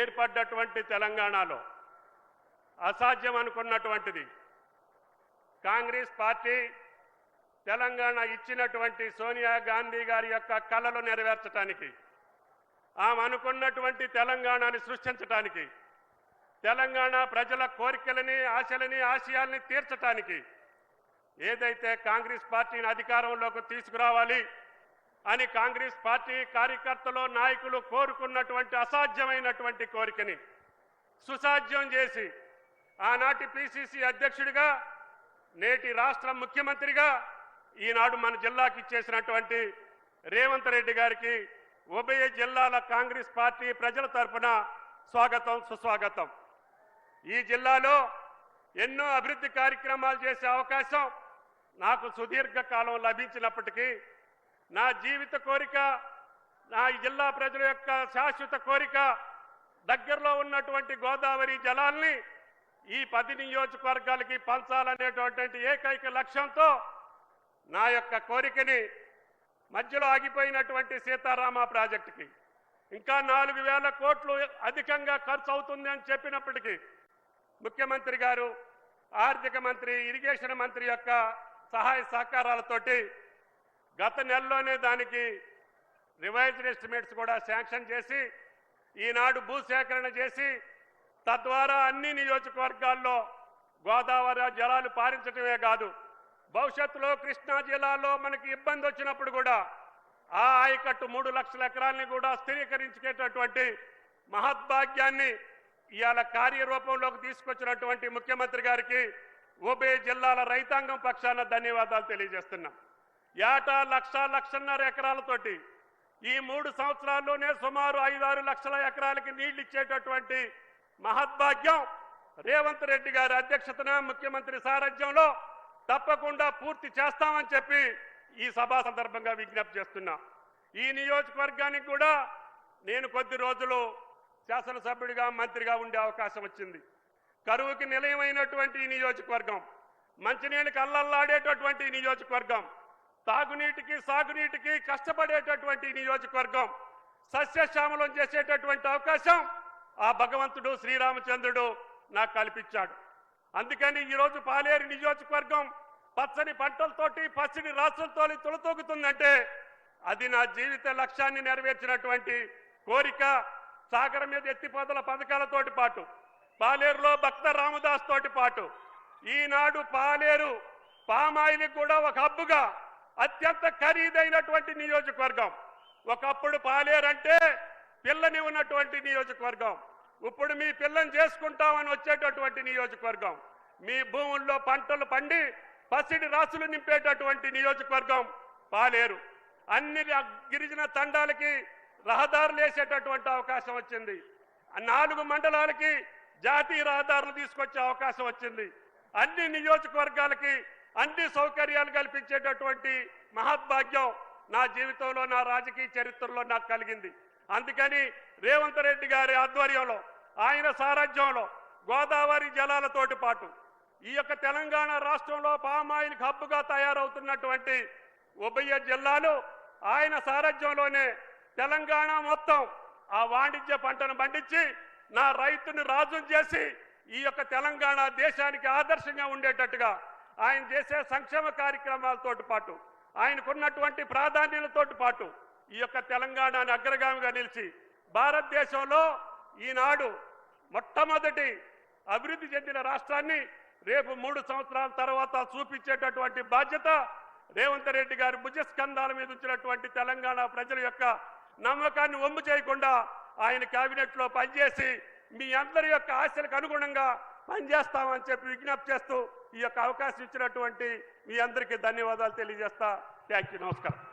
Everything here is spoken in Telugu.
ఏర్పడ్డటువంటి తెలంగాణలో అసాధ్యం అనుకున్నటువంటిది. కాంగ్రెస్ పార్టీ తెలంగాణ ఇచ్చినటువంటి సోనియా గాంధీ గారి యొక్క కళలు నెరవేర్చడానికి ఆమె అనుకున్నటువంటి తెలంగాణని సృష్టించడానికి తెలంగాణ ప్రజల కోరికలని ఆశలని ఆశయాల్ని తీర్చడానికి ఏదైతే కాంగ్రెస్ పార్టీని అధికారంలోకి తీసుకురావాలి అని కాంగ్రెస్ పార్టీ కార్యకర్తలు నాయకులు కోరుకున్నటువంటి అసాధ్యమైనటువంటి కోరికని సుసాధ్యం చేసి ఆనాటి పిసిసి అధ్యక్షుడిగా నేటి రాష్ట్ర ముఖ్యమంత్రిగా ఈనాడు మన జిల్లాకి ఇచ్చేసినటువంటి రేవంత్ రెడ్డి గారికి ఉభయ జిల్లాల కాంగ్రెస్ పార్టీ ప్రజల తరపున స్వాగతం సుస్వాగతం. ఈ జిల్లాలో ఎన్నో అభివృద్ధి కార్యక్రమాలు చేసే అవకాశం నాకు సుదీర్ఘ కాలం లభించినప్పటికీ నా జీవిత కోరిక నా జిల్లా ప్రజల యొక్క శాశ్వత కోరిక దగ్గరలో ఉన్నటువంటి గోదావరి జలాల్ని ఈ పది నియోజకవర్గాలకి పంచాలనేటువంటి ఏకైక లక్ష్యంతో నా యొక్క కోరికని మధ్యలో ఆగిపోయినటువంటి సీతారామ ప్రాజెక్టుకి. ఇంకా నాలుగు వేల కోట్లు అధికంగా ఖర్చు అవుతుంది అని చెప్పినప్పటికీ ముఖ్యమంత్రి గారు ఆర్థిక మంత్రి ఇరిగేషన్ మంత్రి యొక్క సహాయ సహకారాలతోటి గత నెలలోనే దానికి రివైజ్డ్ ఎస్టిమేట్స్ కూడా శాంక్షన్ చేసి ఈనాడు భూసేకరణ చేసి తద్వారా అన్ని నియోజకవర్గాల్లో గోదావరి జలాలు పారించటమే కాదు భవిష్యత్తులో కృష్ణా జిల్లాలో మనకి ఇబ్బంది వచ్చినప్పుడు కూడా ఆ ఆయకట్టు మూడు లక్షల ఎకరాల్ని కూడా స్థిరీకరించుకునేటటువంటి మహద్భాగ్యాన్ని ఇవాళ కార్యరూపంలోకి తీసుకొచ్చినటువంటి ముఖ్యమంత్రి గారికి ఉభయ జిల్లాల రైతాంగం పక్షాన ధన్యవాదాలు తెలియజేస్తున్నాం. ఏటా లక్ష లక్షన్నర ఎకరాలతోటి ఈ మూడు సంవత్సరాల్లోనే సుమారు ఐదారు లక్షల ఎకరాలకి నీళ్ళు ఇచ్చేటటువంటి మహద్భాగ్యం రేవంత్ రెడ్డి గారి అధ్యక్షతన ముఖ్యమంత్రి సారథ్యంలో తప్పకుండా పూర్తి చేస్తామని చెప్పి ఈ సభా సందర్భంగా విజ్ఞప్తి చేస్తున్నా. ఈ నియోజకవర్గానికి కూడా నేను కొద్ది రోజులు శాసనసభ్యుడిగా మంత్రిగా ఉండే అవకాశం వచ్చింది. కరువుకి నిలయమైనటువంటి ఈ నియోజకవర్గం మంచినీళ్ళకి అల్లల్లాడేటటువంటి ఈ నియోజకవర్గం తాగునీటికి సాగునీటికి కష్టపడేటటువంటి నియోజకవర్గం సస్యశ్యామలం చేసేటటువంటి అవకాశం ఆ భగవంతుడు శ్రీరామచంద్రుడు నాకు కల్పించాడు. అందుకని ఈరోజు పాలేరు నియోజకవర్గం పచ్చని పంటలతోటి పచ్చని రాసులతో తులతూగుతుందంటే అది నా జీవిత లక్ష్యాన్ని నెరవేర్చినటువంటి కోరిక సాగరం మీద ఎత్తిపోతల పథకాలతోటి పాటు పాలేరులో భక్త రామదాస్ తోటి పాటు. ఈనాడు పాలేరు పామాయిలకు కూడా ఒక హబ్బుగా అత్యంత ఖరీదైనటువంటి నియోజకవర్గం. ఒకప్పుడు పాలేరంటే పిల్లని ఉన్నటువంటి నియోజకవర్గం. ఇప్పుడు మీ పిల్లని చేసుకుంటామని వచ్చేటటువంటి నియోజకవర్గం. మీ భూముల్లో పంటలు పండి పసిడి రాసులు నింపేటటువంటి నియోజకవర్గం పాలేరు. అన్ని గిరిజన తండాలకి రహదారులు వేసేటటువంటి అవకాశం వచ్చింది. నాలుగు మండలాలకి జాతీయ రహదారులు తీసుకొచ్చే అవకాశం వచ్చింది. అన్ని నియోజకవర్గాలకి అన్ని సౌకర్యాలు కల్పించేటటువంటి మహద్భాగ్యం నా జీవితంలో నా రాజకీయ చరిత్రలో నాకు కలిగింది. అందుకని రేవంత్ రెడ్డి గారి ఆధ్వర్యంలో ఆయన సారథ్యంలో గోదావరి జలాలతోటి పాటు ఈ యొక్క తెలంగాణ రాష్ట్రంలో పామాయిల్ హబ్బుగా తయారవుతున్నటువంటి ఉభయ జిల్లాలు ఆయన సారథ్యంలోనే తెలంగాణ మొత్తం ఆ వాణిజ్య పంటను పండించి నా రైతుని రాజు చేసి ఈ యొక్క తెలంగాణ దేశానికి ఆదర్శంగా ఉండేటట్టుగా ఆయన చేసే సంక్షేమ కార్యక్రమాలతోటి పాటు ఆయనకున్నటువంటి ప్రాధాన్యతతో పాటు ఈ యొక్క తెలంగాణని అగ్రగామిగా నిలిచి భారతదేశంలో ఈనాడు మొట్టమొదటి అభివృద్ధి చెందిన రాష్ట్రాన్ని రేపు మూడు సంవత్సరాల తర్వాత చూపించేటటువంటి బాధ్యత రేవంత్ రెడ్డి గారి భుజస్కంధాల మీద ఉంచినటువంటి తెలంగాణ ప్రజల యొక్క నమ్మకాన్ని ఒమ్ము చేయకుండా ఆయన కేబినెట్లో పనిచేసి మీ అందరి యొక్క ఆశలకు అనుగుణంగా పనిచేస్తామని చెప్పి విజ్ఞప్తి చేస్తూ ఈ యొక్క అవకాశం ఇచ్చినటువంటి మీ అందరికీ ధన్యవాదాలు తెలియజేస్తా. థ్యాంక్ యూ నమస్కారం.